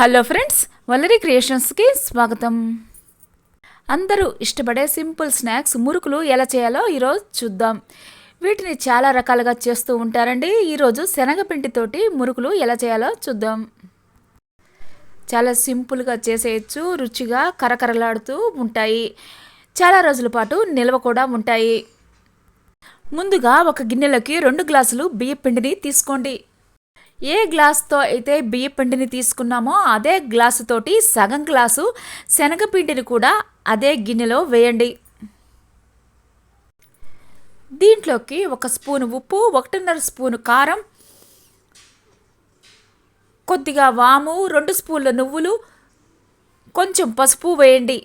Hello friends వల్లరి క్రియేషన్స్కి స్వాగతం. అందరూ ఇష్టపడే సింపుల్ స్నాక్స్ మురుకులు ఎలా చేయాలో ఈరోజు చూద్దాం. వీటిని చాలా రకాలుగా చేస్తూ ఉంటారండి. ఈరోజు శనగపిండితోటి మురుకులు ఎలా చేయాలో చూద్దాం. చాలా సింపుల్గా చేసేయచ్చు రుచిగా కరకరలాడుతూ ఉంటాయి. చాలా రోజుల పాటు నిల్వ కూడా ఉంటాయి. ముందుగా ఒక గిన్నెలోకి రెండు గ్లాసులు బియ్య పిండిని తీసుకోండి. ఏ గ్లాస్తో అయితే బియ్య పిండిని తీసుకున్నామో అదే గ్లాసుతోటి సగం గ్లాసు శనగపిండిని కూడా అదే గిన్నెలో వేయండి. దీంట్లోకి ఒక స్పూను ఉప్పు ఒకటిన్నర స్పూను కారం కొద్దిగా వాము రెండు స్పూన్ల నువ్వులు కొంచెం పసుపు వేయండి.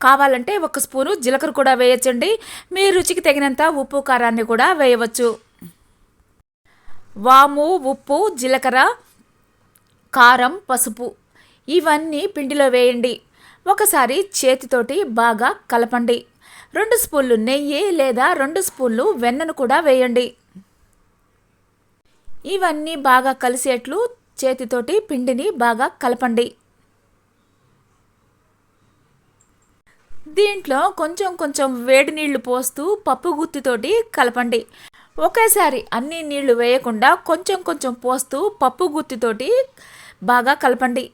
కావాలంటే ఒక స్పూను జీలకర్ర కూడా వేయచ్చండి. మీ రుచికి తగినంత ఉప్పు కారాన్ని కూడా వేయవచ్చు. వాము ఉప్పు జీలకర్ర కారం పసుపు. ఇవన్నీ పిండిలో వేయండి. ఒకసారి చేతితోటి బాగా కలపండి. రెండు స్పూన్లు నెయ్యి లేదా రెండు స్పూన్లు వెన్నను కూడా వేయండి. ఇవన్నీ బాగా కలిసేట్లు చేతితోటి పిండిని బాగా కలపండి. దీంట్లో కొంచెం కొంచెం వేడి నీళ్ళు పోస్తూ పప్పు గుత్తితోటి కలపండి. ఒకేసారి అన్ని నీళ్ళు వేయకుండా కొంచెం కొంచెం పోస్తూ పప్పు గుత్తితోటి బాగా కలపండి.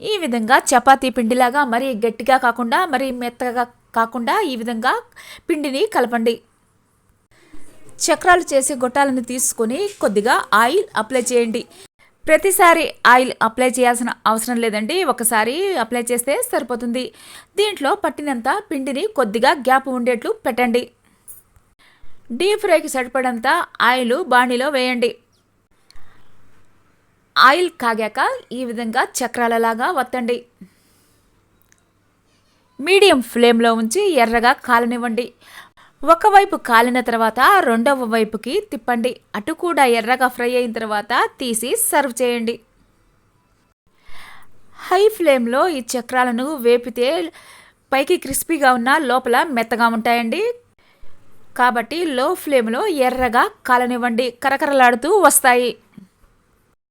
ఈ విధంగా చపాతీ పిండిలాగా మరీ గట్టిగా కాకుండా మరీ మెత్తగా కాకుండా ఈ విధంగా పిండిని కలపండి. చక్రాలు చేసే గొట్టాలను తీసుకొని కొద్దిగా ఆయిల్ అప్లై చేయండి. ప్రతిసారి ఆయిల్ అప్లై చేయాల్సిన అవసరం లేదండి. ఒకసారి అప్లై చేస్తే సరిపోతుంది. దీంట్లో పట్టినంత పిండిని కొద్దిగా గ్యాప్ ఉండేట్లు పెట్టండి. డీప్ ఫ్రైకి సరిపడంత ఆయిల్ బాణీలో వేయండి. ఆయిల్ కాగాక ఈ విధంగా చక్రాలలాగా వత్తండి. మీడియం ఫ్లేమ్లో ఉంచి ఎర్రగా కాలనివ్వండి. ఒకవైపు కాలిన తర్వాత రెండవ వైపుకి తిప్పండి. అటు కూడా ఎర్రగా ఫ్రై అయిన తర్వాత తీసి సర్వ్ చేయండి. హై ఫ్లేమ్లో ఈ చక్రాలను వేపితే పైకి క్రిస్పీగా ఉన్న లోపల మెత్తగా ఉంటాయండి. కాబట్టి లో ఫ్లేమ్లో ఎర్రగా కాలనివ్వండి. కరకరలాడుతూ వస్తాయి.